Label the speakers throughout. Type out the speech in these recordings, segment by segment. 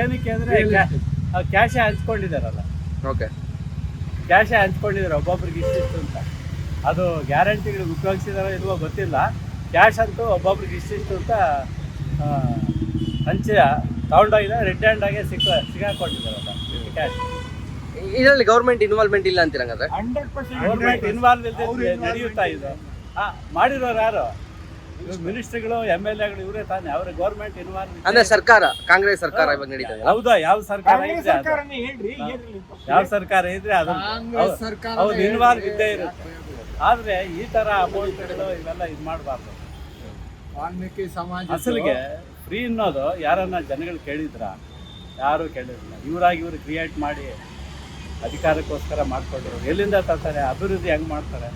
Speaker 1: ಏನಕ್ಕೆ ಅಂದರೆ ಕ್ಯಾಶೇ ಹಂಚ್ಕೊಂಡಿದ್ದಾರಲ್ಲ.
Speaker 2: ಓಕೆ
Speaker 1: ಕ್ಯಾಶೇ ಹಂಚ್ಕೊಂಡಿದ್ದಾರೆ ಒಬ್ಬೊಬ್ರಿಗೆ ಇಷ್ಟಿಷ್ಟು ಅಂತ. ಅದು ಗ್ಯಾರಂಟಿಗಳು ಉಪಯೋಗಿಸಿದಾರೋ ಇಲ್ವೋ ಗೊತ್ತಿಲ್ಲ. ಕ್ಯಾಶ್ ಅಂತೂ ಒಬ್ಬೊಬ್ರಿಗೆ ಇಷ್ಟಿಷ್ಟು ಅಂತ ಆ, ಹಂಚಿ ತಗೊಂಡೋಗಿದ್ದಾರೆ ರೆಡ್ ಹ್ಯಾಂಡ್ ಆಗಿ ಸಿಕ್ಕ ಸಿಗಾಕೊಂಡಿದ್ದಾರಲ್ಲ ಕ್ಯಾಶ್
Speaker 2: ಇದರಲ್ಲಿ ಗೌರ್ಮೆಂಟ್ ಇನ್ವಾಲ್ವ್ಮೆಂಟ್ ಇಲ್ಲ ಅಂತೀರಂಗಾದ್ರೆ?
Speaker 3: ಹಂಡ್ರೆಡ್ ಪರ್ಸೆಂಟ್
Speaker 1: ಗೌರ್ಮೆಂಟ್ ಇನ್ವಾಲ್ವ್ ಇಲ್ಲದೆ ನಡೆಯುತ್ತಾ ಇದು? ಆ, ಮಾಡಿರೋರು ಯಾರು? ಮಿನಿಸ್ಟ್ರಿಗಳು ಎಂ ಎಲ್ ಎಗಳು ಇವರೇ ತಾನೇ. ಅವ್ರ ಗೌರ್ಮೆಂಟ್ ಇನ್ವಾಲ್ವ್
Speaker 2: ಅಂದ್ರೆ ಸರ್ಕಾರ ಕಾಂಗ್ರೆಸ್ ಸರ್ಕಾರ ಇವಾಗ ನಡೀತಾ ಇದೆ.
Speaker 1: ಹೌದಾ? ಯಾವ ಸರ್ಕಾರ ಇದ್ರೆ ಅದು. ಯಾವ ಸರ್ಕಾರ ಇದ್ರೆ ಅದು.
Speaker 4: ಅವ್ರು ಸರ್ಕಾರ
Speaker 1: ಹೌದು ಇನ್ವಾಲ್ವ್ ಇದ್ದೇ ಇರುತ್ತೆ. ಆದ್ರೆ ಈ ತರ ಅಮೌಂಟ್ಗಳು ಇವೆಲ್ಲ ಇದು ಮಾಡಬಾರ್ದು.
Speaker 4: ವಾಲ್ಮೀಕಿ ಸಮಾಜ
Speaker 1: ಅಸಲಿಗೆ ಫ್ರೀ ಅನ್ನೋದು ಯಾರನ್ನ ಜನಗಳು ಕೇಳಿದ್ರ? ಯಾರು ಕೇಳಿರಲಿಲ್ಲ. ಇವರಾಗಿ ಇವರು ಕ್ರಿಯೇಟ್ ಮಾಡಿ ಅಧಿಕಾರಕ್ಕೋಸ್ಕರ ಮಾಡ್ಕೊಂಡ್ರು ಎಲ್ಲಿಂದ ತರ್ತಾರೆ? ಅಭಿವೃದ್ಧಿ ಹೆಂಗ್ ಮಾಡ್ತಾರೆ?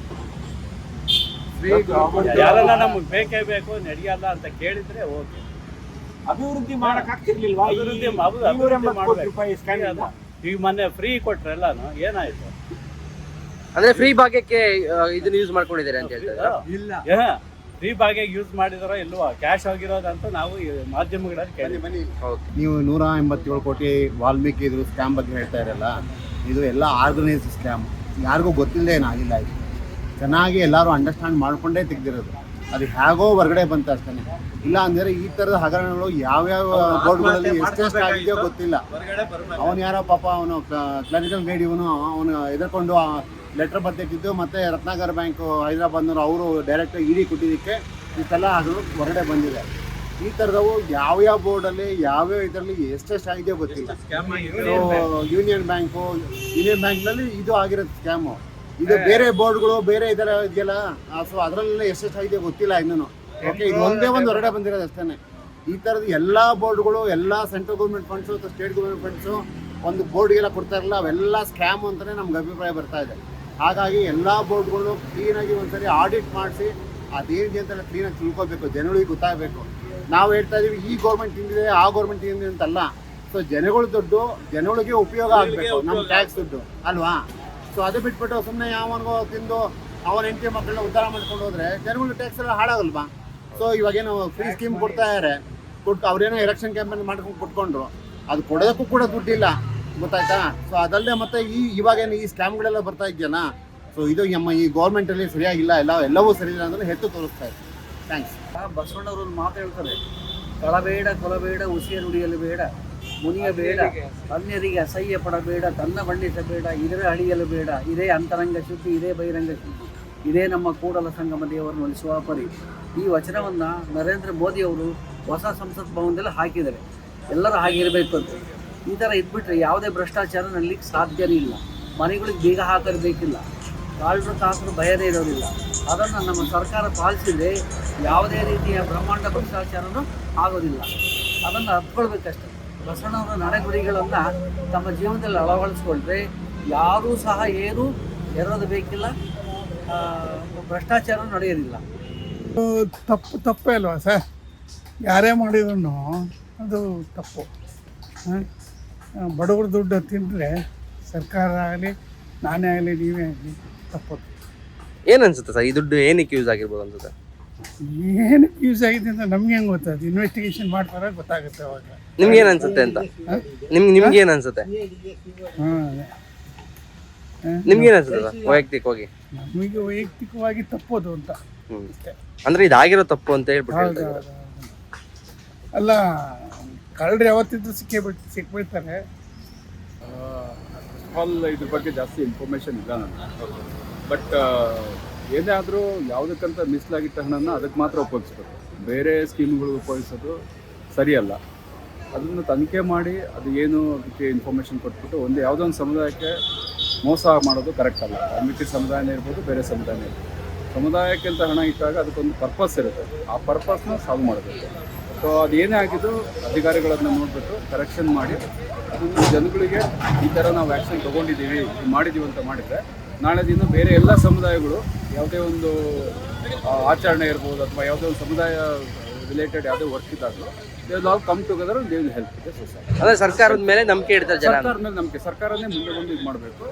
Speaker 1: ಯಾರನ್ನ ನಮಗೆ ಬೇಕೇ ಬೇಕು ನಡೆಯಲ್ಲ ಅಂತ ಕೇಳಿದ್ರೆ ಓಕೆ
Speaker 3: ಅಭಿವೃದ್ಧಿ ಮಾಡಕ್ ಆಗ್ತಿರ್ಲಿಲ್ವಾ?
Speaker 1: ಅಭಿವೃದ್ಧಿ ಅಭಿವೃದ್ಧಿ? ಈಗ ಮೊನ್ನೆ ಫ್ರೀ ಕೊಟ್ರೆ ಎಲ್ಲಾನು ಏನಾಯ್ತು?
Speaker 2: ಅಂದ್ರೆ ಫ್ರೀ ಭಾಗ್ಯಕ್ಕೆ ಇದನ್ನ ಯೂಸ್ ಮಾಡ್ಕೊಂಡಿದ್ದಾರೆ ಅಂತ ಹೇಳ್ತಾರೆ
Speaker 4: ಇಲ್ಲ.
Speaker 1: ಫ್ರೀ ಭಾಗ್ಯ ಯೂಸ್ ಮಾಡಿದಾರೋ ಇಲ್ವಾ ಕ್ಯಾಶ್ ಆಗಿರೋದಂತ ನಾವು ಮಾಧ್ಯಮಗಳಲ್ಲಿ ಕೇಳಿ
Speaker 5: ನೀವು ನೂರ ಎಂಬತ್ತೇಳು ಕೋಟಿ ವಾಲ್ಮೀಕಿ ಇದ್ರ ಸ್ಕ್ಯಾಮ್ ಬಗ್ಗೆ ಹೇಳ್ತಾ ಇರಲ್ಲ ಇದು ಎಲ್ಲ ಆರ್ಗನೈಸ್ ಸ್ಕ್ಯಾಮ್ ಯಾರಿಗೂ ಗೊತ್ತಿಲ್ಲದೆ ಏನಾಗಿಲ್ಲ ಇದು. ಚೆನ್ನಾಗಿ ಎಲ್ಲರೂ ಅಂಡರ್ಸ್ಟ್ಯಾಂಡ್ ಮಾಡಿಕೊಂಡೇ ತೆಗ್ದಿರೋದು. ಅದು ಹೇಗೋ ಹೊರಗಡೆ ಬಂತು ಅಷ್ಟೇ ಇಲ್ಲ ಅಂದರೆ ಈ ಥರದ ಹಗರಣಗಳು ಯಾವ್ಯಾವ ಬೋರ್ಡ್ಗಳಲ್ಲಿ ಎಷ್ಟೆಷ್ಟು ಆಗಿದೆಯೋ ಗೊತ್ತಿಲ್ಲ. ಅವನು ಯಾರೋ ಪಾಪ ಅವನು ಕ್ಲರಿಕಲ್ ಗೈಡ್ ಇವನು ಅವನು ಎದುರ್ಕೊಂಡು ಲೆಟರ್ ಬರ್ತಿದ್ದು ಮತ್ತೆ ರತ್ನಾಕರ್ ಬ್ಯಾಂಕು ಹೈದರಾಬಾದ್ನವರು ಅವರು ಡೈರೆಕ್ಟ್ ಇಡಿ ಕೊಟ್ಟಿದ್ದಕ್ಕೆ ಇಷ್ಟೆಲ್ಲ ಹಗರಣ ಹೊರಗಡೆ ಬಂದಿದೆ. ಈ ಥರದವು ಯಾವ್ಯಾವ ಬೋರ್ಡಲ್ಲಿ ಯಾವ್ಯಾವ ಇದರಲ್ಲಿ ಎಷ್ಟೆಷ್ಟು ಆಗಿದೆಯೋ ಗೊತ್ತಿಲ್ಲ. ಯೂನಿಯನ್ ಬ್ಯಾಂಕು ಯೂನಿಯನ್ ಬ್ಯಾಂಕ್ನಲ್ಲಿ ಇದು ಆಗಿರೋದು ಸ್ಕ್ಯಾಮು. ಇದು ಬೇರೆ ಬೋರ್ಡ್ಗಳು ಬೇರೆ ಇದರ ಇದೆಯಲ್ಲ? ಸೊ ಅದರಲ್ಲೆಲ್ಲ ಎಷ್ಟೆಷ್ಟು ಆಗಿದೆ ಗೊತ್ತಿಲ್ಲ ಇನ್ನೂ. ಓಕೆ ಇದು ಒಂದೇ ಒಂದು ಹೊರಡೆ ಬಂದಿರೋದು ಅಷ್ಟೇ ಈ ಥರದ ಎಲ್ಲ ಬೋರ್ಡ್ಗಳು ಎಲ್ಲ ಸೆಂಟ್ರಲ್ ಗೌರ್ಮೆಂಟ್ ಫಂಡ್ಸು ಅಥವಾ ಸ್ಟೇಟ್ ಗೌರ್ಮೆಂಟ್ ಫಂಡ್ಸು ಒಂದು ಬೋರ್ಡ್ಗೆಲ್ಲ ಕೊಡ್ತಾ ಇರಲ್ಲ ಅವೆಲ್ಲ ಸ್ಕ್ಯಾಮ್ ಅಂತಲೇ ನಮ್ಗೆ ಅಭಿಪ್ರಾಯ ಬರ್ತಾ ಇದೆ. ಹಾಗಾಗಿ ಎಲ್ಲ ಬೋರ್ಡ್ಗಳು ಕ್ಲೀನಾಗಿ ಒಂದ್ಸರಿ ಆಡಿಟ್ ಮಾಡಿಸಿ ಅದೇನಿದೆ ಅಂತೆಲ್ಲ ಕ್ಲೀನಾಗಿ ತಿಳ್ಕೊಬೇಕು. ಜನಗಳಿಗೆ ಗೊತ್ತಾಗಬೇಕು. ನಾವು ಹೇಳ್ತಾ ಇದೀವಿ ಈ ಗೌರ್ಮೆಂಟ್ ಹಿಂದಿದೆ ಆ ಗೌರ್ಮೆಂಟ್ ಹಿಂದಿದೆ ಅಂತಲ್ಲ. ಸೊ ಜನಗಳ ದುಡ್ಡು ಜನಗಳಿಗೆ ಉಪಯೋಗ ಆಗಬೇಕು. ನಮ್ಮ ಟ್ಯಾಕ್ಸ್ ದುಡ್ಡು. ಅಲ್ವಾ? ಸೊ ಅದು ಬಿಟ್ಬಿಟ್ಟು ಸುಮ್ಮನೆ ಯಾವನಿಗೋ ತಿಂದು ಅವನ ಹೆಂಡತಿ ಮಕ್ಕಳನ್ನ ಉದ್ಧಾರ ಮಾಡ್ಕೊಂಡು ಹೋದ್ರೆ ಜನಗಳು ಟ್ಯಾಕ್ಸ್ ಎಲ್ಲ ಹಾಳಾಗಲ್ವಾ? ಸೊ ಇವಾಗೇನು ಫ್ರೀ ಸ್ಕೀಮ್ ಕೊಡ್ತಾ ಇದ್ದಾರೆ ಕೊಟ್ಟು ಅವ್ರೇನೋ ಎಲೆಕ್ಷನ್ ಕ್ಯಾಂಪೇನ್ ಮಾಡ್ಕೊಂಡು ಕೊಟ್ಕೊಂಡ್ರು ಅದು ಕೊಡೋದಕ್ಕೂ ಕೂಡ ದುಡ್ಡಿಲ್ಲ. ಗೊತ್ತಾಯ್ತಾ? ಸೊ ಅದಲ್ಲದೆ ಮತ್ತೆ ಈ ಇವಾಗೇನು ಈ ಸ್ಕ್ಯಾಮ್ಗಳೆಲ್ಲ ಬರ್ತಾ ಇದೆಯಲ್ಲ? ಸೊ ಇದು ನಮ್ಮ ಈ ಗೌರ್ಮೆಂಟಲ್ಲಿ ಸರಿಯಾಗಿಲ್ಲ. ಎಲ್ಲ ಎಲ್ಲವೂ ಸರಿ ಇಲ್ಲ ಅಂದ್ರೆ ಹೆಚ್ಚು ತೋರಿಸ್ತಾ ಇದೆ ಥ್ಯಾಂಕ್ಸ್
Speaker 6: ಬಸವಣ್ಣವರು ಒಂದು ಮಾತು ಹೇಳ್ತಾರೆ. ಕಳಬೇಡ ಕೊಲಬೇಡ ಉಸಿಯ ನುಡಿಯಲ್ಲಿ ಬೇಡ. ಮುನಿಯ ಬೇಡ ಅನ್ಯರಿಗೆ ಅಸಹ್ಯ ಪಡಬೇಡ ತನ್ನ ಬಣ್ಣಿಸಬೇಡ ಇದರ ಅಳಿಯಲು ಬೇಡ ಇದೇ ಅಂತರಂಗ ಶುದ್ಧಿ ಇದೇ ಬಹಿರಂಗ ಶುದ್ಧಿ ಇದೇ ನಮ್ಮ ಕೂಡಲ ಸಂಗಮ ದೇವರನ್ನು ಒಲಿಸುವ ಪರಿ ಈ ವಚನವನ್ನು ನರೇಂದ್ರ ಮೋದಿ ಅವರು ಹೊಸ ಸಂಸತ್ ಭವನದಲ್ಲಿ ಹಾಕಿದ್ದಾರೆ. ಎಲ್ಲರೂ ಹಾಗಿರಬೇಕು ಅಂತ. ಈ ಥರ ಇದ್ಬಿಟ್ರೆ ಯಾವುದೇ ಭ್ರಷ್ಟಾಚಾರ ನಡಲಿಕ್ಕೆ ಸಾಧ್ಯನೇ ಇಲ್ಲ. ಮನೆಗಳಿಗೆ ಬೀಗ ಹಾಕಿರಬೇಕಿಲ್ಲ. ಕಾಳರು ಕಾಸರು ಭಯನೇ ಇರೋದಿಲ್ಲ. ಅದನ್ನು ನಮ್ಮ ಸರ್ಕಾರ ಪಾಲಿಸಿದರೆ ಯಾವುದೇ ರೀತಿಯ ಬ್ರಹ್ಮಾಂಡ ಭ್ರಷ್ಟಾಚಾರನೂ ಆಗೋದಿಲ್ಲ. ಅದನ್ನು ಅರ್ಥಕೊಳ್ಬೇಕಷ್ಟೆ ಬಸವಣ್ಣವರ ನಡೆನುಡಿಗಳನ್ನು ತಮ್ಮ ಜೀವನದಲ್ಲಿ ಅಳವಡಿಸ್ಕೊಂಡ್ರೆ ಯಾರೂ ಸಹ ಏನೂ ಎರೋದು ಬೇಕಿಲ್ಲ. ಆ, ಭ್ರಷ್ಟಾಚಾರ ನಡೆಯೋದಿಲ್ಲ
Speaker 7: ತಪ್ಪು ತಪ್ಪೇ ಅಲ್ವಾ ಸರ್? ಯಾರೇ ಮಾಡಿದ್ರು ಅದು ತಪ್ಪು. ಬಡವರು ಬಡವ್ರ ದುಡ್ಡು ತಿಂದರೆ ಸರ್ಕಾರ ಆಗಲಿ ನಾನೇ ಆಗಲಿ ನೀವೇ ಆಗಲಿ ತಪ್ಪು.
Speaker 2: ಏನು ಅನ್ಸುತ್ತೆ ಸರ್? ಈ ದುಡ್ಡು ಏನಕ್ಕೆ ಯೂಸ್ ಆಗಿರ್ಬೋದು ಅನ್ಸುತ್ತೆ?
Speaker 7: ಏನಕ್ಕೆ ಯೂಸ್ ಆಗಿದೆ ಅಂತ ನಮ್ಗೆ ಹೆಂಗೆ ಗೊತ್ತದು ಇನ್ವೆಸ್ಟಿಗೇಷನ್ ಮಾಡ್ತಾರೆ ಗೊತ್ತಾಗುತ್ತೆ ಅವಾಗ.
Speaker 2: ನಿಮ್ಗೆ ಏನ್ ಅನ್ಸುತ್ತೆ ಅಂತ? ನಿಮ್ಗೆ ನಿಮ್ಗೆ ಏನ್ ಅನ್ಸುತ್ತೆ?
Speaker 7: ಹಾಂ.
Speaker 2: ನಿಮ್ಗೆ ಏನ್ ಅನ್ಸುತ್ತೆ ವೈಯಕ್ತಿಕವಾಗಿ?
Speaker 7: ನಮಗೆ ವೈಯಕ್ತಿಕವಾಗಿ ತಪ್ಪೋದು ಅಂತ.
Speaker 2: ಹ್ಮ್. ಅಂದ್ರೆ ಇದಾಗಿರೋ ತಪ್ಪು ಅಂತ ಹೇಳ್ಬಿಟ್ಟು ಹೇಳ್ತಾ ಇದ್ದಾರೆ.
Speaker 7: ಅಲ್ಲ ಕಳ್ಳರು ಯಾವತ್ತಿದ್ರು ಸಿಕ್ಕೇ ಬಿಡ್ ಸಿಕ್ಬಿಡ್ತಾರೆ.
Speaker 8: ಆಲ್ ಇದ್ರ ಬಗ್ಗೆ ಜಾಸ್ತಿ ಇನ್ಫಾರ್ಮೇಷನ್ ಇಲ್ಲ ನನಗೆ. ಬಟ್ ಏನೇ ಆದರೂ ಯಾವುದಕ್ಕಂತ ಮೀಸಲಾಗಿಟ್ಟ ಹಣನ ಅದಕ್ಕೆ ಮಾತ್ರ ಉಪಯೋಗಿಸ್ಬೇಕು. ಬೇರೆ ಸ್ಕೀಮ್ಗಳು ಉಪಯೋಗಿಸೋದು ಸರಿಯಲ್ಲ. ಅದನ್ನು ತನಿಖೆ ಮಾಡಿ ಅದು ಏನು ಅದಕ್ಕೆ ಇನ್ಫಾರ್ಮೇಷನ್ ಕೊಟ್ಬಿಟ್ಟು ಒಂದು ಯಾವುದೋ ಒಂದು ಸಮುದಾಯಕ್ಕೆ ಮೋಸ ಮಾಡೋದು ಕರೆಕ್ಟ್ ಅಲ್ಲ. ವಾಲ್ಮೀಕಿ ಸಮುದಾಯನೇ ಇರ್ಬೋದು, ಬೇರೆ ಸಮುದಾಯನೇ ಇರ್ಬೋದು. ಸಮುದಾಯಕ್ಕಿಂತ ಹಣ ಇಟ್ಟಾಗ ಅದಕ್ಕೊಂದು ಪರ್ಪಸ್ ಇರುತ್ತೆ. ಆ ಪರ್ಪಸ್ನ ಸಾಲ್ವ್ ಮಾಡಬೇಕು. ಸೊ ಅದೇನೇ ಆಗಿದ್ದು ಅಧಿಕಾರಿಗಳನ್ನ ನೋಡಿಬಿಟ್ಟು ಕರೆಕ್ಷನ್ ಮಾಡಿ, ಅದನ್ನು ಜನಗಳಿಗೆ ಈ ಥರ ನಾವು ವ್ಯಾಕ್ಸಿನ್ ತೊಗೊಂಡಿದ್ದೀವಿ ಮಾಡಿದ್ದೀವಿ ಅಂತ ಮಾಡಿದರೆ ನಾಳೆ ದಿನ ಬೇರೆ ಎಲ್ಲ ಸಮುದಾಯಗಳು ಯಾವುದೇ ಒಂದು ಆಚರಣೆ ಇರ್ಬೋದು ಅಥವಾ ಯಾವುದೇ ಒಂದು ಸಮುದಾಯ ರಿಲೇಟೆಡ್ ಯಾವುದೇ ವರ್ಕ್ ಇದ್ದಾಗಲೂ they will all come together they will help ಅದೇ ಸೊಸೈಟಿ
Speaker 2: ಸರ್ಕಾರದ ಮೇಲೆ ನಂಬಿಕೆ ಇಡ್ತಾರೆ ಜನ.
Speaker 8: ಸರ್ಕಾರದ ಮೇಲೆ ನಂಬಿಕೆ ಸರ್ಕಾರನೇ ಮುಂದೆ ಬಂದು ಇದು ಮಾಡಬೇಕು.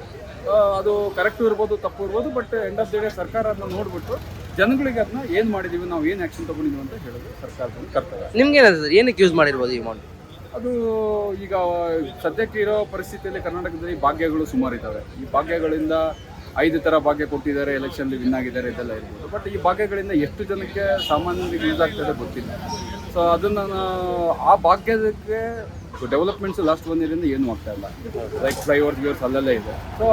Speaker 8: ಅದು ಕರೆಕ್ಟ್ ಇರ್ಬೋದು ತಪ್ಪು ಇರ್ಬೋದು but end of the day ಸರ್ಕಾರ ಅದನ್ನ ನೋಡ್ಬಿಟ್ಟು ಜನಗಳಿಗೆ ಅದನ್ನ ಏನು ಮಾಡಿದ್ದೀವಿ ನಾವು ಏನು ಆ್ಯಕ್ಷನ್ ತೊಗೊಂಡಿದ್ದೀವಿ ಅಂತ ಹೇಳೋದು ಸರ್ಕಾರದ ಕರ್ತವ್ಯ.
Speaker 2: ನಿಮ್ಗೆ ಏನ್ ಅನ್ಸುತ್ತೆ? ಏನಕ್ಕೆ ಯೂಸ್ ಮಾಡಿರ್ಬೋದು ಈ ಅಮೌಂಟ್
Speaker 8: ಅದು ಈಗ ಸದ್ಯಕ್ಕೆ ಇರೋ ಪರಿಸ್ಥಿತಿಯಲ್ಲಿ ಕರ್ನಾಟಕದಲ್ಲಿ ಭಾಗ್ಯಗಳು ಸುಮಾರು ಇದ್ದಾವೆ ಈ ಭಾಗ್ಯಗಳಿಂದ ಐದು ಥರ ಭಾಗ್ಯ ಕೊಟ್ಟಿದ್ದಾರೆ ಎಲೆಕ್ಷನ್ಲಿ ವಿನ್ ಆಗಿದ್ದಾರೆ ಇದೆಲ್ಲ ಇರ್ಬೋದು. ಬಟ್ ಈ ಭಾಗ್ಯಗಳಿಂದ ಎಷ್ಟು ಜನಕ್ಕೆ ಸಾಮಾನ್ಯರಿಗೆ ಯೂಸ್ ಆಗ್ತದೆ ಗೊತ್ತಿಲ್ಲ. ಸೊ ಅದನ್ನು ಆ ಭಾಗ್ಯಕ್ಕೆ ಡೆವಲಪ್ಮೆಂಟ್ಸ್ ಲಾಸ್ಟ್ ಒನ್ ಇಯರಿಂದ ಏನೂ ಆಗ್ತಾ ಇಲ್ಲ. ಲೈಕ್ ಫ್ಲೈಓವರ್ ಗಿವರ್ಸ್ ಅಲ್ಲೆಲ್ಲ ಇದೆ. So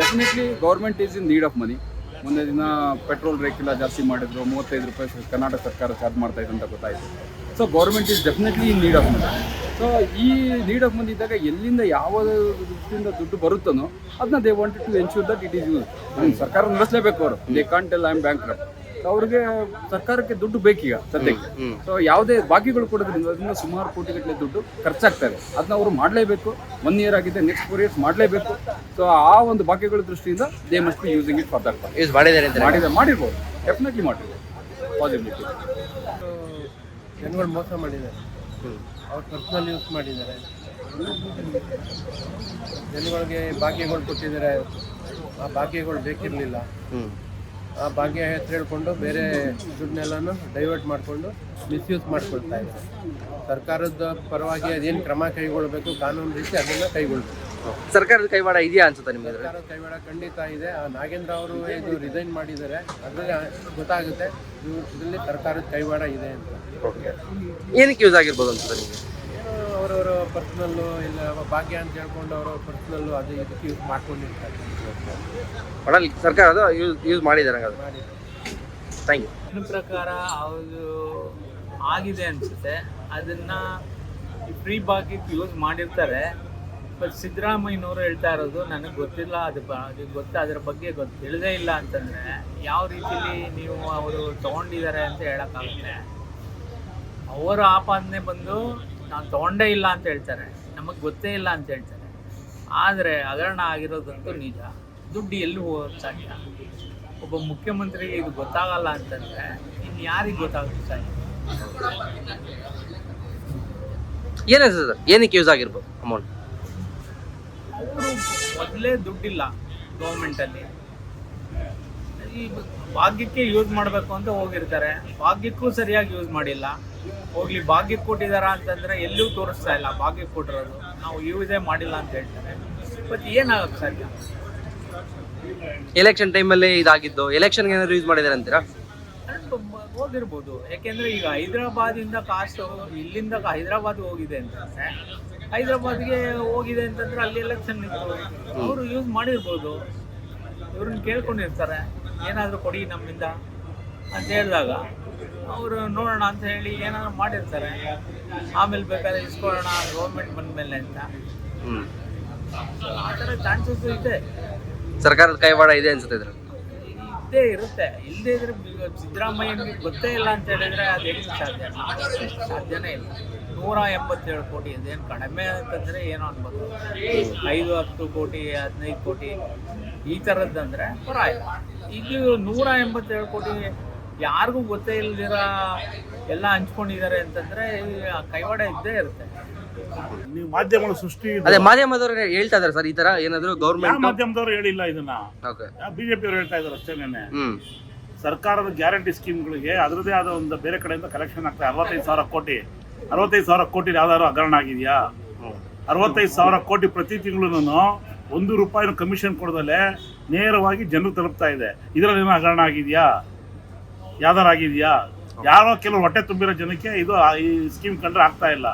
Speaker 8: definitely government is in need of money ಮೊನ್ನೆ ದಿನ ಪೆಟ್ರೋಲ್ ರೇಟ್ ಎಲ್ಲ ಜಾಸ್ತಿ ಮಾಡಿದ್ರು, ಮೂವತ್ತೈದು ರೂಪಾಯಿ ಕರ್ನಾಟಕ ಸರ್ಕಾರ ಚಾರ್ಜ್ ಮಾಡ್ತಾ ಇದೆ ಅಂತ ಗೊತ್ತಾಯಿತು. So government is definitely in need of money so ಈ ನೀಡಕ್ಕೆ ಬಂದಿದ್ದಾಗ ಮನಿ ಇದ್ದಾಗ ಎಲ್ಲಿಂದ ಯಾವ ದೃಷ್ಟಿಯಿಂದ ದುಡ್ಡು ಬರುತ್ತನೋ ಅದನ್ನ they want to ensure that it is use ಸರ್ಕಾರ ನಡೆಸಲೇಬೇಕು ಅವರು. They can't tell I am bank ಅವ್ರಿಗೆ ಸರ್ಕಾರಕ್ಕೆ ದುಡ್ಡು ಬೇಕೀಗ ಸದ್ಯಕ್ಕೆ. ಸೊ ಯಾವುದೇ ಬಾಕಿಗಳು ಕೊಡೋದ್ರಿಂದ ಅದನ್ನ ಸುಮಾರು ಕೋಟಿಗಟ್ಟಲೆ ದುಡ್ಡು ಖರ್ಚಾಗ್ತದೆ ಅದನ್ನ ಅವರು ಮಾಡಲೇಬೇಕು. ಒನ್ ಇಯರ್ ಆಗಿದೆ ನೆಕ್ಸ್ಟ್ ಫೋರ್ ಇಯರ್ಸ್ ಮಾಡಲೇಬೇಕು. ಸೊ ಆ ಒಂದು ಬಾಕಿಗಳ ದೃಷ್ಟಿಯಿಂದ they must be using it for that
Speaker 2: use ಮಾಡಿದ್ದಾರೆ
Speaker 8: ಮಾಡಿದ ಮಾಡಿರ್ಬೋದು. ಡೆಫಿನೆಟ್ಲಿ ಮಾಡಿರ್ಬೋದು. ಪಾಸಿಬಿಲಿಟಿ
Speaker 1: ಜನಗಳು ಮೋಸ ಮಾಡಿದ್ದಾರೆ. ಅವ್ರು ಪರ್ಸ್ನಲ್ ಯೂಸ್ ಮಾಡಿದ್ದಾರೆ. ಜನಗಳಿಗೆ ಭಾಗ್ಯಗಳು ಕೊಟ್ಟಿದ್ದಾರೆ. ಆ ಭಾಗ್ಯಗಳು ಬೇಕಿರಲಿಲ್ಲ. ಆ ಭಾಗ್ಯ ಹೆಸರು ಹೇಳ್ಕೊಂಡು ಬೇರೆ ದುಡ್ಡನ್ನೆಲ್ಲನೂ ಡೈವರ್ಟ್ ಮಾಡಿಕೊಂಡು ಮಿಸ್ಯೂಸ್ ಮಾಡ್ಕೊಳ್ತಾ ಇದ್ದಾರೆ. ಸರ್ಕಾರದ ಪರವಾಗಿ ಅದೇನು ಕ್ರಮ ಕೈಗೊಳ್ಳಬೇಕು ಕಾನೂನು ರೀತಿ ಅದನ್ನು ಕೈಗೊಳ್ಬೇಕು.
Speaker 2: ಸರ್ಕಾರದ ಕೈವಾಡ ಇದೆಯಾ ಅನ್ಸುತ್ತೆ ನಿಮ್ಗೆ ಸರ್ಕಾರದ
Speaker 1: ಸರ್ಕಾರ ಕೈವಾಡ ಖಂಡಿತ ಇದೆ. ಆ ನಾಗೇಂದ್ರ ಅವರು ಇದು ರಿಸೈನ್ ಮಾಡಿದ್ದಾರೆ. ಅದರಲ್ಲಿ ಗೊತ್ತಾಗುತ್ತೆ. ಇವ್ರು ಇದರಲ್ಲಿ ಸರ್ಕಾರದ ಕೈವಾಡ ಇದೆ ಅಂತ.
Speaker 2: ಏನಕ್ಕೆ ಯೂಸ್ ಆಗಿರ್ಬೋದು ಅನ್ಸುತ್ತೆ ನಿಮಗೆ?
Speaker 1: ಏನು ಅವರವರ ಪರ್ಸ್ನಲ್ಲು ಇಲ್ಲ ಭಾಗ್ಯ ಅಂತ ಹೇಳ್ಕೊಂಡು ಅವರ ಪರ್ಸ್ನಲ್ಲು ಅದು ಇದಕ್ಕೆ ಯೂಸ್ ಮಾಡ್ಕೊಂಡಿರ್ತಾರೆ.
Speaker 2: ಸರ್ಕಾರ ಅದು ಯೂಸ್ ಯೂಸ್ ಮಾಡಿದ್ದಾರೆ ಹಂಗಾದ್ರೆ. ಥ್ಯಾಂಕ್ ಯು
Speaker 9: ನನ್ನ ಪ್ರಕಾರ ಅದು ಆಗಿದೆ ಅನ್ಸುತ್ತೆ. ಅದನ್ನ ಫ್ರೀ ಭಾಗ್ಯಕ್ಕೆ ಯೂಸ್ ಮಾಡಿರ್ತಾರೆ. ಬಟ್ ಸಿದ್ದರಾಮಯ್ಯನವರು ಹೇಳ್ತಾ ಇರೋದು, ನನಗೆ ಗೊತ್ತಿಲ್ಲ, ಅದು ಅದು ಗೊತ್ತ, ಅದ್ರ ಬಗ್ಗೆ ಗೊತ್ತು ತಿಳಿದೇ ಇಲ್ಲ ಅಂತಂದರೆ, ಯಾವ ರೀತಿಲಿ ನೀವು ಅವರು ತೊಗೊಂಡಿದ್ದಾರೆ ಅಂತ ಹೇಳೋಕ್ಕಾಗುತ್ತೆ. ಅವರ ಆಪಾದನೆ ಬಂದು ನಾನು ತೊಗೊಂಡೇ ಇಲ್ಲ ಅಂತ ಹೇಳ್ತಾರೆ. ನಮಗೆ ಗೊತ್ತೇ ಇಲ್ಲ ಅಂತ ಹೇಳ್ತಾರೆ. ಆದರೆ ಹಗರಣ ಆಗಿರೋದಂತೂ ನಿಜ. ದುಡ್ಡು ಎಲ್ಲಿ ಹೋಗೋದು ಸಾಧ್ಯ? ಒಬ್ಬ ಮುಖ್ಯಮಂತ್ರಿಗೆ ಇದು ಗೊತ್ತಾಗಲ್ಲ ಅಂತಂದರೆ ಇನ್ನು ಯಾರಿಗೆ ಗೊತ್ತಾಗುತ್ತೆ ಸಾಧ್ಯ?
Speaker 2: ಅನ್ಸುತ್ತೆ ಏನಕ್ಕೆ ಯೂಸ್ ಆಗಿರ್ಬೋದು ಅಮೌಂಟ್
Speaker 9: ಅವರು ಮೊದಲೇ ದುಡ್ಡಿಲ್ಲ ಗೌರ್ಮೆಂಟಲ್ಲಿ ಈ ಭಾಗ್ಯಕ್ಕೆ ಯೂಸ್ ಮಾಡಬೇಕು ಅಂತ ಹೋಗಿರ್ತಾರೆ. ಭಾಗ್ಯಕ್ಕೂ ಸರಿಯಾಗಿ ಯೂಸ್ ಮಾಡಿಲ್ಲ. ಹೋಗ್ಲಿ ಭಾಗ್ಯಕ್ಕೆ ಕೊಟ್ಟಿದಾರ ಅಂತಂದ್ರೆ ಎಲ್ಲೂ ತೋರಿಸ್ತಾ ಇಲ್ಲ ಭಾಗ್ಯಕ್ಕೆ ಕೊಟ್ಟಿರೋದು. ನಾವು ಯೂಸೇ ಮಾಡಿಲ್ಲ ಅಂತ ಹೇಳ್ತಾರೆ. ಬಟ್ ಏನಾಗುತ್ತೆ ಸಾಧ್ಯ?
Speaker 2: ಎಲೆಕ್ಷನ್ ಟೈಮಲ್ಲಿ ಇದಾಗಿದ್ದು ಎಲೆಕ್ಷನ್ಗೆ ಏನಾದ್ರು ಯೂಸ್ ಮಾಡಿದಾರೆ ಅಂತೀರಾ?
Speaker 9: ಹೋಗಿರ್ಬೋದು. ಯಾಕೆಂದ್ರೆ ಈಗ ಹೈದರಾಬಾದಿಂದ ಕಾಸ್ಟ್ ಇಲ್ಲಿಂದ ಹೈದರಾಬಾದ್ ಹೋಗಿದೆ ಅಂತಂದ್ರೆ ಹೈದರಾಬಾದ್ಗೆ ಹೋಗಿದೆ ಅಂತಂದ್ರೆ ಅಲ್ಲಿ ಎಲೆಕ್ಷನ್ ಇತ್ತು. ಅವರು ಯೂಸ್ ಮಾಡಿರ್ಬೋದು. ಇವ್ರನ್ನ ಕೇಳ್ಕೊಂಡಿರ್ತಾರೆ. ಏನಾದರೂ ಕೊಡಿ ನಮ್ಮಿಂದ ಅಂತ ಹೇಳಿದಾಗ ಅವರು ನೋಡೋಣ ಅಂತ ಹೇಳಿ ಏನಾದ್ರು ಮಾಡಿರ್ತಾರೆ. ಆಮೇಲೆ ಬೇಕಾದ್ರೆ ಇಸ್ಕೊಳ್ಳೋಣ ಗೌರ್ಮೆಂಟ್ ಬಂದಮೇಲೆ ಅಂತ. ಆ ಥರ ಚಾನ್ಸಸ್ ಇದೆ.
Speaker 2: ಸರ್ಕಾರದ ಕೈವಾಡ ಇದೆ ಅನ್ಸುತ್ತೆ ಇದ್ರಲ್ಲಿ.
Speaker 9: ಇದ್ದೇ ಇರುತ್ತೆ. ಇಲ್ಲದೇ ಇದ್ರೆ ಸಿದ್ದರಾಮಯ್ಯ ಗೊತ್ತೇ ಇಲ್ಲ ಅಂತ ಹೇಳಿದ್ರೆ ಅದು ಹೆಂಗೆ ಸಾಧ್ಯ ಸಾಧ್ಯನೇ ಇಲ್ಲ. ನೂರ ಎಂಬತ್ತೇಳು ಕೋಟಿ, ಇದೇನು ಕಡಿಮೆ ಅಂತಂದ್ರೆ ಏನೋ ಅನ್ಬೋದು. ಐದು, ಹತ್ತು ಕೋಟಿ, ಹದಿನೈದು ಕೋಟಿ, ಈ ಥರದ್ದಂದ್ರೆ ಪರವಾಗಿಲ್ಲ. ಈಗ ನೂರ ಎಂಬತ್ತೇಳು ಕೋಟಿ ಯಾರಿಗೂ ಗೊತ್ತೇ ಇಲ್ದಿರ ಎಲ್ಲ ಹಂಚ್ಕೊಂಡಿದ್ದಾರೆ ಅಂತಂದ್ರೆ ಕೈವಾಡ ಇದ್ದೇ ಇರುತ್ತೆ.
Speaker 10: ನೀವು ಮಾಧ್ಯಮಗಳ ಸೃಷ್ಟಿ.
Speaker 2: ಅದೇ ಮಾಧ್ಯಮದವರು ಹೇಳ್ತಾ ಇದಾರೆ ಸರ್ ಈ ತರ ಏನಾದ್ರು
Speaker 10: ಯಾವ
Speaker 2: ಗೌರ್ಮೆಂಟ್
Speaker 10: ಮಾಧ್ಯಮದವರು ಹೇಳಿಲ್ಲ ಇದನ್ನ?
Speaker 2: ಓಕೆ
Speaker 10: ಬಿಜೆಪಿ ಅವರು ಹೇಳ್ತಾ ಇದ್ದಾರೆ ಅಷ್ಟೇನೆ
Speaker 2: ಹ್ಮ್.
Speaker 10: ಸರ್ಕಾರದ ಗ್ಯಾರಂಟಿ ಸ್ಕೀಮ್ಗಳಿಗೆ ಅದರದೇ ಆದ ಒಂದು ಬೇರೆ ಕಡೆಯಿಂದ ಕಲೆಕ್ಷನ್ ಆಗ್ತದೆ ಅರವತ್ತೈದು ಸಾವಿರ ಕೋಟಿ. ಅರವತ್ತೈದು ಸಾವಿರ ಕೋಟಿ ಯಾವ್ದಾದ್ರು ಹಗರಣ ಆಗಿದೆಯಾ? ಅರವತ್ತೈದು ಸಾವಿರ ಕೋಟಿ ಪ್ರತಿ ತಿಂಗಳು ಒಂದು ರೂಪಾಯಿನ ಕಮಿಷನ್ ಕೊಡದಲ್ಲೇ ನೇರವಾಗಿ ಜನರು ತಲುಪ್ತಾ ಇದೆ. ಇದರಲ್ಲಿ ಏನೋ ಹಗರಣ ಆಗಿದೆಯಾ? ಯಾವ್ದಾರು ಆಗಿದೆಯಾ? ಯಾರೋ ಕೆಲವು ಹೊಟ್ಟೆ ತುಂಬಿರೋ ಜನಕ್ಕೆ ಇದು ಆ- ಈ ಸ್ಕೀಮ್ ಕಂಡ್ರೆ ಆಗ್ತಾ ಇಲ್ಲ.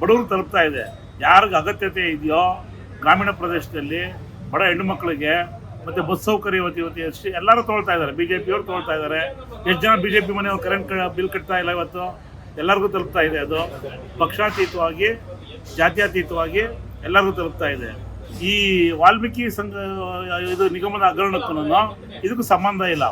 Speaker 10: ಬಡವರು ತಲುಪ್ತಾ ಇದೆ. ಯಾರಿಗೆ ಅಗತ್ಯತೆ ಇದೆಯೋ ಗ್ರಾಮೀಣ ಪ್ರದೇಶದಲ್ಲಿ ಬಡ ಹೆಣ್ಣು ಮಕ್ಕಳಿಗೆ ಮತ್ತೆ ಬಸ್ ಸೌಕರ್ಯ ವತಿ ಇವತ್ತು ಅಷ್ಟೇ ಎಲ್ಲರೂ ತೊಗೊಳ್ತಾ ಇದ್ದಾರೆ. ಬಿ ಜೆ ಪಿಯವರು ತೊಗೊಳ್ತಾ ಇದ್ದಾರೆ. ಎಷ್ಟು ಜನ ಬಿ ಜೆ ಪಿ ಮನೆಯವ್ರು ಕರೆಂಟ್ ಬಿಲ್ ಕಟ್ತಾ ಇಲ್ಲ ಇವತ್ತು. ಎಲ್ಲರಿಗೂ ತಲುಪ್ತಾ ಇದೆ ಅದು. ಪಕ್ಷಾತೀತವಾಗಿ, ಜಾತ್ಯಾತೀತವಾಗಿ ಎಲ್ಲರಿಗೂ ತಲುಪ್ತಾ ಇದೆ. ಈ ವಾಲ್ಮೀಕಿ ಸಂಘ, ಇದು ನಿಗಮದ ಹಗರಣಕ್ಕೂ ಇದಕ್ಕೂ ಸಂಬಂಧ ಇಲ್ಲ.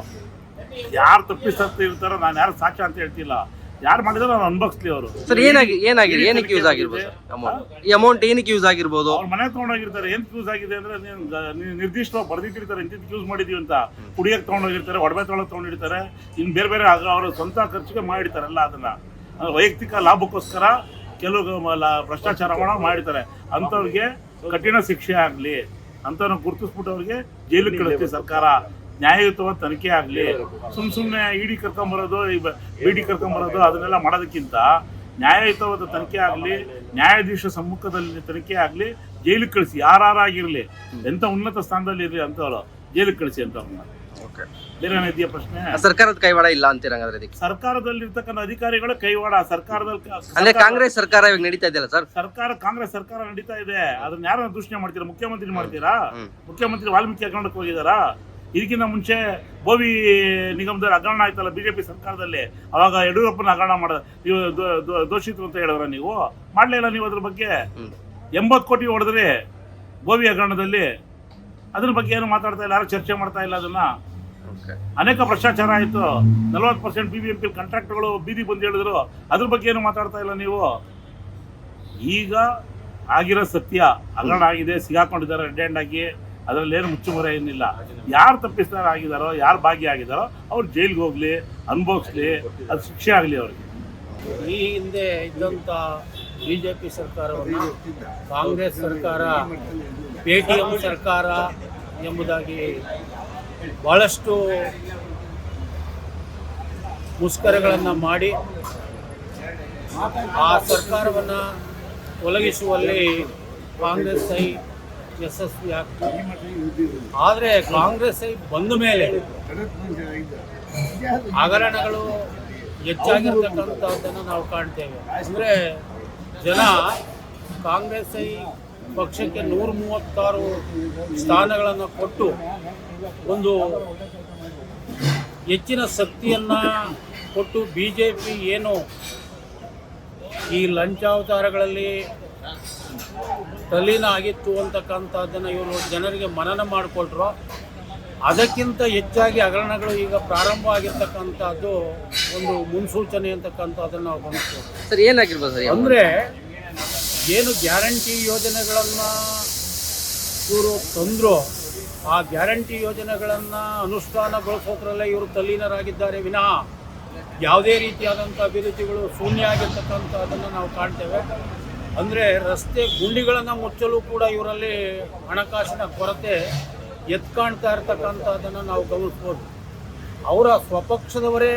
Speaker 10: ಯಾರು ತಪ್ಪಿಸ್ತಾ ಇರ್ತಾರೋ ನಾನು ಯಾರು ಸಾಕ್ಷ್ಯ ಅಂತ ಹೇಳ್ತಿಲ್ಲ. ಯಾರು ಮಾಡಿದ್ರು ನಾನು ಅನ್ಭವಿಸ್ಲಿ ಅವರು.
Speaker 2: ಸರ್ ಏನಾಗಿ ಏನಾಗಿದೆ? ಏನಕ್ಕೆ ಯೂಸ್ ಆಗಿರ್ಬೋದು ಅಮೌಂಟ್ ಈ ಅಮೌಂಟ್ ಏನಕ್ಕೆ ಯೂಸ್ ಆಗಿರ್ಬೋದು?
Speaker 10: ಅವ್ರ ಮನೆ ತಗೊಂಡೋಗಿರ್ತಾರೆ. ಏನ್ ಯೂಸ್ ಆಗಿದೆ ಅಂದ್ರೆ ನೀನ್ ಗ- ನೀನ್ ನಿರ್ದಿಷ್ಟವಾಗಿ ಬರ್ದಿಟ್ಟಿರ್ತಾರೆ. ಇಂತಿದ್ ಯೂಸ್ ಮಾಡಿದೀವಿ ಅಂತ. ಕುಡಿಯಕ್ಕೆ ತಗೊಂಡೋಗಿರ್ತಾರೆ ಒಡವೆ ತಗೊಳಕ್ ತಗೊಂಡಿರ್ತಾರೆ. ಇನ್ ಬೇರೆ ಬೇರೆ ಅವರ ಅವ್ರ ಸ್ವಂತ ಖರ್ಚಿಗೆ ಮಾಡಿರ್ತಾರಲ್ಲ ಅದನ್ನ. ಅಂದ್ರೆ ವೈಯಕ್ತಿಕ ಲಾಭಕ್ಕೋಸ್ಕರ ಕೆಲವು ಲ- ಭ್ರಷ್ಟಾಚಾರ ಮಾಡೋ ಮಾಡಿರ್ತಾರೆ. ಅಂಥವ್ರಿಗೆ ಕಠಿಣ ಶಿಕ್ಷೆ ಆಗ್ಲಿ. ಅಂಥವ್ರನ್ನ ಗುರುತಿಸ್ಬಿಟ್ಟು ಅವ್ರಿಗೆ ಜೈಲಿಗೆ ಕಳಿಸ್ತೀವಿ ಸರ್ಕಾರ. ನ್ಯಾಯಯುತವಾದ ತನಿಖೆ ಆಗ್ಲಿ ಸುಮ್ ಸುಮ್ನೆ ಇಡಿ ಕರ್ಕೊಂಬರೋದು ಬಿ ಡಿ ಕರ್ಕೊಂಬರೋದು ಅದನ್ನೆಲ್ಲ ಮಾಡೋದಕ್ಕಿಂತ ನ್ಯಾಯಯುತವಾದ ತನಿಖೆ ಆಗಲಿ ನ್ಯಾಯಾಧೀಶ ಸಮ್ಮುಖದಲ್ಲಿ ತನಿಖೆ ಆಗಲಿ ಜೈಲಿಗೆ ಕಳಿಸಿ. ಯಾರಾಗಿರಲಿ ಎಂತ ಉನ್ನತ ಸ್ಥಾನದಲ್ಲಿ ಇರಲಿ ಅಂತವ್ರು ಜೈಲಿಗೆ ಕಳಿಸಿ ಅಂತ ಬೇರೆ ಇದೆಯಾ ಪ್ರಶ್ನೆ?
Speaker 2: ಸರ್ಕಾರದ ಕೈವಾಡ ಇಲ್ಲ ಅಂತೀರ ಅದಕ್ಕೆ ಸರ್ಕಾರದಲ್ಲಿ
Speaker 10: ಸರ್ಕಾರದಲ್ಲಿರ್ತಕ್ಕಂಥ ಅಧಿಕಾರಿಗಳ ಕೈವಾಡ ಸರ್ಕಾರದಲ್ಲಿ
Speaker 2: ಅಂದ್ರೆ ಕಾಂಗ್ರೆಸ್ ಸರ್ಕಾರ ಇವಾಗ ನಡೀತಾ ಇದೆಯಲ್ಲ ಸರ್?
Speaker 10: ಸರ್ಕಾರ ಕಾಂಗ್ರೆಸ್ ಸರ್ಕಾರ ನಡೀತಾ ಇದೆ. ಅದನ್ನ ಯಾರನ್ನ ದೂಷಣೆ ಮಾಡ್ತೀರಾ? ಮುಖ್ಯಮಂತ್ರಿ ಮಾಡ್ತೀರಾ? ಮುಖ್ಯಮಂತ್ರಿ ವಾಲ್ಮೀಕಿ ಹಗರಣಕ್ಕೆ ಹೋಗಿದಾರಾ ಇದಕ್ಕಿಂತ ಮುಂಚೆ ಬೋವಿ ನಿಗಮದಲ್ಲಿ ಹಗರಣ ಆಯ್ತಲ್ಲ ಬಿಜೆಪಿ ಸರ್ಕಾರದಲ್ಲಿ? ಅವಾಗ ಯಡಿಯೂರಪ್ಪನ ಹಗರಣ ಮಾಡ ನೀವು ದೋಷಿತರು ಅಂತ ಹೇಳಿದ್ರ ನೀವು? ಮಾಡ್ಲೇ ಇಲ್ಲ ನೀವು ಅದ್ರ ಬಗ್ಗೆ. ಎಂಬತ್ತು ಕೋಟಿ ಹೊಡೆದ್ರಿ ಬೋವಿ ಹಗರಣದಲ್ಲಿ ಅದ್ರ ಬಗ್ಗೆ ಏನು ಮಾತಾಡ್ತಾ ಇಲ್ಲ ಯಾರು ಚರ್ಚೆ ಮಾಡ್ತಾ ಇಲ್ಲ ಅದನ್ನ? ಅನೇಕ ಭ್ರಷ್ಟಾಚಾರ ಆಯಿತು. ನಲವತ್ತು percent B B M P ಕಾಂಟ್ರಾಕ್ಟ್ಗಳು ಬೀದಿ ಬಂದು ಹೇಳಿದ್ರು. ಅದ್ರ ಬಗ್ಗೆ ಏನು ಮಾತಾಡ್ತಾ ಇಲ್ಲ ನೀವು? ಈಗ ಆಗಿರೋ ಸತ್ಯ. ಹಗರಣ ಆಗಿದೆ ಸಿಗಾಕೊಂಡಿದ್ದಾರೆ ರೆಡ್ ಹ್ಯಾಂಡ್ ಆಗಿ. ಅದರಲ್ಲಿ ಏನು ಮುಚ್ಚುಮರೆ ಏನಿಲ್ಲ. ಯಾರು ತಪ್ಪಿಸ್ತಾರ ಆಗಿದಾರೋ ಯಾರು ಭಾಗಿಯಾಗಿದ್ದಾರೋ, ಅವ್ರು ಜೈಲಿಗೆ ಹೋಗ್ಲಿ, ಅನುಭವಿಸ್ಲಿ, ಅದು ಶಿಕ್ಷೆ ಆಗಲಿ ಅವ್ರಿಗೆ.
Speaker 6: ಈ ಹಿಂದೆ ಇದ್ದಂಥ ಬಿ ಜೆ ಪಿ ಸರ್ಕಾರವನ್ನು ಕಾಂಗ್ರೆಸ್ ಸರ್ಕಾರ ಪೇ ಟಿ ಎಂ ಸರ್ಕಾರ ಎಂಬುದಾಗಿ ಭಾಳಷ್ಟು ಮುಷ್ಕರಗಳನ್ನು ಮಾಡಿ ಆ ಸರ್ಕಾರವನ್ನು ಒಲಗಿಸುವಲ್ಲಿ ಕಾಂಗ್ರೆಸ್ ಐ ಯಶಸ್ವಿ ಆಗ್ತದೆ ಆದರೆ ಕಾಂಗ್ರೆಸ್ ಬಂದ ಮೇಲೆ ಹಗರಣಗಳು ಹೆಚ್ಚಾಗಿರ್ತಕ್ಕಂಥದ್ದನ್ನು ನಾವು ಕಾಣ್ತೇವೆ. ಅಂದರೆ ಜನ ಕಾಂಗ್ರೆಸ್ ಐ ಪಕ್ಷಕ್ಕೆ ನೂರ ಮೂವತ್ತಾರು ಸ್ಥಾನಗಳನ್ನು ಕೊಟ್ಟು ಒಂದು ಹೆಚ್ಚಿನ ಶಕ್ತಿಯನ್ನು ಕೊಟ್ಟು ಬಿ ಜೆ ಪಿ ಏನು ಈ ಲಂಚಾವತಾರಗಳಲ್ಲಿ ತಲೀನ ಆಗಿತ್ತು ಅಂತಕ್ಕಂಥದ್ದನ್ನು ಇವರು ಜನರಿಗೆ ಮನನ ಮಾಡಿಕೊಟ್ರು. ಅದಕ್ಕಿಂತ ಹೆಚ್ಚಾಗಿ ಹಗರಣಗಳು ಈಗ ಪ್ರಾರಂಭ ಆಗಿರ್ತಕ್ಕಂಥದ್ದು ಒಂದು ಮುನ್ಸೂಚನೆ ಅಂತಕ್ಕಂಥದ್ದನ್ನು ನಾವು ಗಮನಿಸ್ತೇವೆ
Speaker 2: ಸರ್ ಏನಾಗಿರ್ಬೋದು ಸರ್
Speaker 6: ಅಂದರೆ ಏನು ಗ್ಯಾರಂಟಿ ಯೋಜನೆಗಳನ್ನು ಇವರು ತಂದರು ಆ ಗ್ಯಾರಂಟಿ ಯೋಜನೆಗಳನ್ನು ಅನುಷ್ಠಾನಗೊಳಿಸೋದ್ರಲ್ಲೇ ಇವರು ತಲ್ಲೀನರಾಗಿದ್ದಾರೆ ವಿನಃ ಯಾವುದೇ ರೀತಿಯಾದಂಥ ಅಭಿವೃದ್ಧಿಗಳು ಶೂನ್ಯ ಆಗಿರ್ತಕ್ಕಂಥದ್ದನ್ನು ನಾವು ಕಾಣ್ತೇವೆ. ಅಂದರೆ ರಸ್ತೆ ಗುಂಡಿಗಳನ್ನು ಮುಚ್ಚಲು ಕೂಡ ಇವರಲ್ಲಿ ಹಣಕಾಸಿನ ಕೊರತೆ ಎತ್ಕಾಣ್ತಾ ನಾವು ಗಮನಿಸ್ಬೋದು. ಅವರ ಸ್ವಪಕ್ಷದವರೇ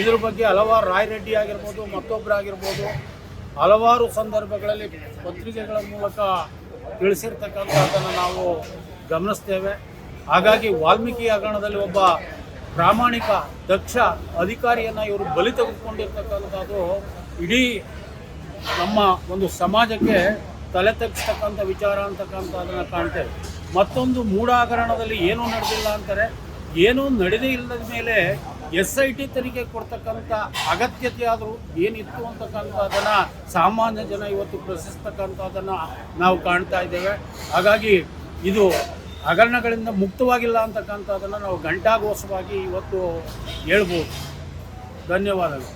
Speaker 6: ಇದ್ರ ಬಗ್ಗೆ ಹಲವಾರು ರಾಯ್ ರೆಡ್ಡಿ ಆಗಿರ್ಬೋದು ಮತ್ತೊಬ್ಬರಾಗಿರ್ಬೋದು ಹಲವಾರು ಸಂದರ್ಭಗಳಲ್ಲಿ ಪತ್ರಿಕೆಗಳ ಮೂಲಕ ತಿಳಿಸಿರ್ತಕ್ಕಂಥದ್ದನ್ನು ನಾವು ಗಮನಿಸ್ತೇವೆ. ಹಾಗಾಗಿ ವಾಲ್ಮೀಕಿ ಹಗರಣದಲ್ಲಿ ಒಬ್ಬ ಪ್ರಾಮಾಣಿಕ ದಕ್ಷ ಅಧಿಕಾರಿಯನ್ನು ಇವರು ಬಲಿ ತೆಗೆದುಕೊಂಡಿರ್ತಕ್ಕಂಥದ್ದು ಇಡೀ ನಮ್ಮ ಒಂದು ಸಮಾಜಕ್ಕೆ ತಲೆ ತಗ್ಗಿಸ್ತಕ್ಕಂಥ ವಿಚಾರ ಅಂತಕ್ಕಂಥದ್ದನ್ನು ಕಾಣ್ತೇವೆ. ಮತ್ತೊಂದು ಮೂಡಾಗರಣದಲ್ಲಿ ಏನೂ ನಡೆದಿಲ್ಲ ಅಂತಾರೆ, ಏನೂ ನಡೆದೇ ಇಲ್ಲದ ಮೇಲೆ ಎಸ್ ಐ ಟಿ ತನಿಖೆ ಕೊಡ್ತಕ್ಕಂಥ ಅಗತ್ಯತೆ ಆದರೂ ಏನಿತ್ತು ಅಂತಕ್ಕಂಥದ್ದನ್ನು ಸಾಮಾನ್ಯ ಜನ ಇವತ್ತು ಪ್ರಶ್ನಿಸ್ತಕ್ಕಂಥದ್ದನ್ನು ನಾವು ಕಾಣ್ತಾ ಇದ್ದೇವೆ. ಹಾಗಾಗಿ ಇದು ಹಗರಣಗಳಿಂದ ಮುಕ್ತವಾಗಿಲ್ಲ ಅಂತಕ್ಕಂಥದ್ದನ್ನು ನಾವು ಗಂಟಾಘೋಷವಾಗಿ ಇವತ್ತು ಹೇಳ್ಬೋದು. ಧನ್ಯವಾದಗಳು.